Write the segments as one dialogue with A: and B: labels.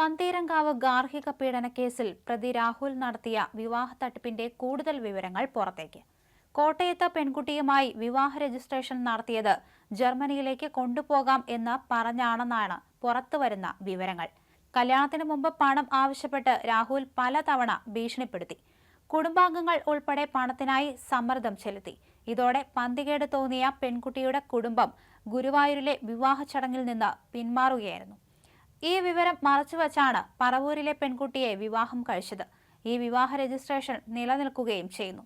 A: പന്തീരങ്കാവ് ഗാർഹിക പീഡന കേസിൽ പ്രതി രാഹുൽ നടത്തിയ വിവാഹ തട്ടിപ്പിന്റെ കൂടുതൽ വിവരങ്ങൾ പുറത്തേക്ക്. കോട്ടയത്ത് പെൺകുട്ടിയുമായി വിവാഹ രജിസ്ട്രേഷൻ നടത്തിയത് ജർമ്മനിയിലേക്ക് കൊണ്ടുപോകാം എന്ന് പറഞ്ഞാണെന്നാണ് പുറത്തുവരുന്ന വിവരങ്ങൾ. കല്യാണത്തിന് മുമ്പ് പണം ആവശ്യപ്പെട്ട് രാഹുൽ പലതവണ ഭീഷണിപ്പെടുത്തി. കുടുംബാംഗങ്ങൾ ഉൾപ്പെടെ പണത്തിനായി സമ്മർദ്ദം ചെലുത്തി. ഇതോടെ പന്തികേട് തോന്നിയ പെൺകുട്ടിയുടെ കുടുംബം ഗുരുവായൂരിലെ വിവാഹ ചടങ്ങിൽ നിന്ന് പിന്മാറുകയായിരുന്നു. ഈ വിവരം മറച്ചുവച്ചാണ് പറവൂരിലെ പെൺകുട്ടിയെ വിവാഹം കഴിച്ചത്. ഈ വിവാഹ രജിസ്ട്രേഷൻ നിലനിൽക്കുകയും ചെയ്യുന്നു.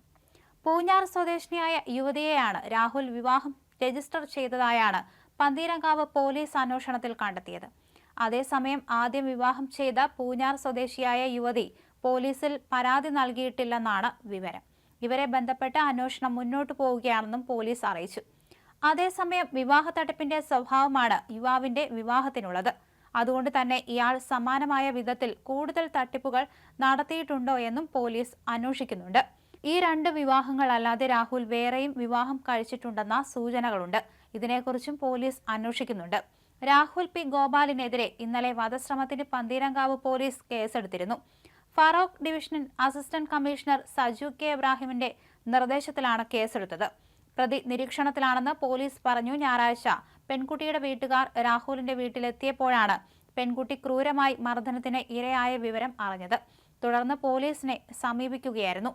A: പൂഞ്ഞാർ സ്വദേശിനിയായ യുവതിയെയാണ് രാഹുൽ വിവാഹം രജിസ്റ്റർ ചെയ്തതായാണ് പന്തീരങ്കാവ് പോലീസ് അന്വേഷണത്തിൽ കണ്ടെത്തിയത്. അതേസമയം ആദ്യം വിവാഹം ചെയ്ത പൂഞ്ഞാർ സ്വദേശിയായ യുവതി പോലീസിൽ പരാതി നൽകിയിട്ടില്ലെന്നാണ് വിവരം. ഇവരെ ബന്ധപ്പെട്ട് അന്വേഷണം മുന്നോട്ടു പോവുകയാണെന്നും പോലീസ് അറിയിച്ചു. അതേസമയം വിവാഹ തട്ടിപ്പിന്റെ സ്വഭാവമാണ് യുവാവിന്റെ വിവാഹത്തിനുള്ളത്. അതുകൊണ്ട് തന്നെ ഇയാൾ സമാനമായ വിധത്തിൽ കൂടുതൽ തട്ടിപ്പുകൾ നടത്തിയിട്ടുണ്ടോ എന്നും പോലീസ് അന്വേഷിക്കുന്നുണ്ട്. ഈ രണ്ട് വിവാഹങ്ങളല്ലാതെ രാഹുൽ വേറെയും വിവാഹം കഴിച്ചിട്ടുണ്ടെന്ന സൂചനകളുണ്ട്. ഇതിനെക്കുറിച്ചും പോലീസ് അന്വേഷിക്കുന്നുണ്ട്. രാഹുൽ പി. ഗോപാലിനെതിരെ ഇന്നലെ വധശ്രമത്തിന് പന്തീരങ്കാവ് പോലീസ് കേസെടുത്തിരുന്നു. Feroke division assistant commissioner Saju K. ഇബ്രാഹിമിന്റെ നിർദ്ദേശത്തിലാണ് കേസെടുത്തത്. പ്രതി നിരീക്ഷണത്തിലാണെന്ന് പോലീസ് പറഞ്ഞു. ഞായറാഴ്ച പെൺകുട്ടിയുടെ വീട്ടുകാർ രാഹുലിന്റെ വീട്ടിലെത്തിയപ്പോഴാണ് പെൺകുട്ടി ക്രൂരമായി മർദ്ദനത്തിന് ഇരയായ വിവരം അറിഞ്ഞത്. തുടർന്ന് പോലീസിനെ സമീപിക്കുകയായിരുന്നു.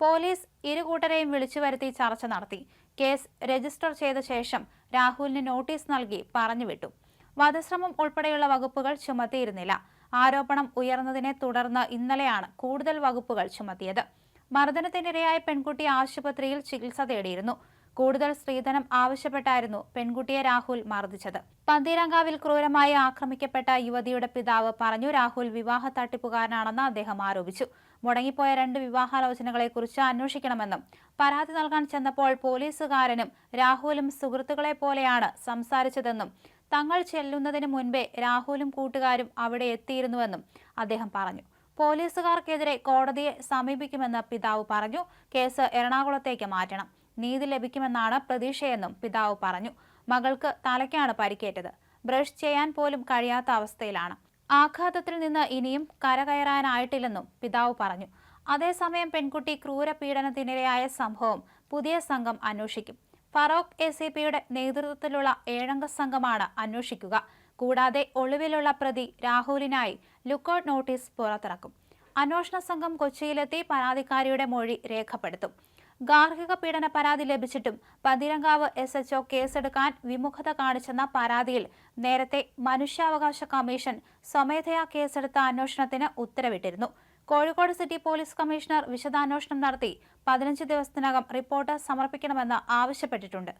A: പോലീസ് ഇരുകൂട്ടരെയും വിളിച്ചു വരുത്തി ചർച്ച നടത്തി. കേസ് രജിസ്റ്റർ ചെയ്ത ശേഷം രാഹുലിന് നോട്ടീസ് നൽകി പറഞ്ഞുവിട്ടു വധശ്രമം ഉൾപ്പെടെയുള്ള വകുപ്പുകൾ ചുമത്തിയിരുന്നില്ല. ആരോപണം ഉയർന്നതിനെ തുടർന്ന് ഇന്നലെയാണ് കൂടുതൽ വകുപ്പുകൾ ചുമത്തിയത്. മർദ്ദനത്തിനിരയായ പെൺകുട്ടി ആശുപത്രിയിൽ ചികിത്സ തേടിയിരുന്നു. കൂടുതൽ സ്ത്രീധനം ആവശ്യപ്പെട്ടായിരുന്നു പെൺകുട്ടിയെ രാഹുൽ മർദ്ദിച്ചത്. പന്തീരങ്കാവിൽ ക്രൂരമായി ആക്രമിക്കപ്പെട്ട യുവതിയുടെ പിതാവ് പറഞ്ഞു രാഹുൽ വിവാഹ തട്ടിപ്പുകാരനാണെന്ന് അദ്ദേഹം ആരോപിച്ചു. മുടങ്ങിപ്പോയ രണ്ട് വിവാഹാലോചനകളെക്കുറിച്ച് അന്വേഷിക്കണമെന്നും പരാതി നൽകാൻ ചെന്നപ്പോൾ പോലീസുകാരനും രാഹുലും സുഹൃത്തുക്കളെ പോലെയാണ് സംസാരിച്ചതെന്നും തങ്ങൾ ചെല്ലുന്നതിന് മുൻപേ രാഹുലും കൂട്ടുകാരും അവിടെ എത്തിയിരുന്നുവെന്നും അദ്ദേഹം പറഞ്ഞു. പോലീസുകാർക്കെതിരെ കോടതിയെ സമീപിക്കുമെന്ന് പിതാവ് പറഞ്ഞു. കേസ് എറണാകുളത്തേക്ക് മാറ്റണം. നീതി ലഭിക്കുമെന്നാണ് പ്രതീക്ഷയെന്നും പിതാവ് പറഞ്ഞു. മകൾക്ക് തലയ്ക്കാണ് പരിക്കേറ്റത്. ബ്രഷ് ചെയ്യാൻ പോലും കഴിയാത്ത അവസ്ഥയിലാണ്. ആഘാതത്തിൽ നിന്ന് ഇനിയും കരകയറാനായിട്ടില്ലെന്നും പിതാവ് പറഞ്ഞു. അതേസമയം പെൺകുട്ടി ക്രൂരപീഡനത്തിനിരയായ സംഭവം പുതിയ സംഘം അന്വേഷിക്കും. ഫറോക്ക് എ സി പിയുടെ നേതൃത്വത്തിലുള്ള ഏഴംഗ സംഘമാണ് അന്വേഷിക്കുക. കൂടാതെ ഒളിവിലുള്ള പ്രതി രാഹുലിനായി ലുക്കൌട്ട് നോട്ടീസ് പുറത്തിറക്കും. അന്വേഷണ സംഘം കൊച്ചിയിലെത്തി പരാതിക്കാരിയുടെ മൊഴി രേഖപ്പെടുത്തും. ഗാർഹിക പീഡന പരാതി ലഭിച്ചിട്ടും പതിരങ്കാവ് എസ് എച്ച്ഒ കേസെടുക്കാൻ വിമുഖത കാണിച്ചെന്ന പരാതിയിൽ നേരത്തെ മനുഷ്യാവകാശ കമ്മീഷൻ സ്വമേധയാ കേസെടുത്ത അന്വേഷണത്തിന് ഉത്തരവിട്ടിരുന്നു. കോഴിക്കോട് സിറ്റി പോലീസ് കമ്മീഷണർ വിശദാന്വേഷണം നടത്തി പതിനഞ്ച് ദിവസത്തിനകം റിപ്പോർട്ട് സമർപ്പിക്കണമെന്ന് ആവശ്യപ്പെട്ടിട്ടുണ്ട്.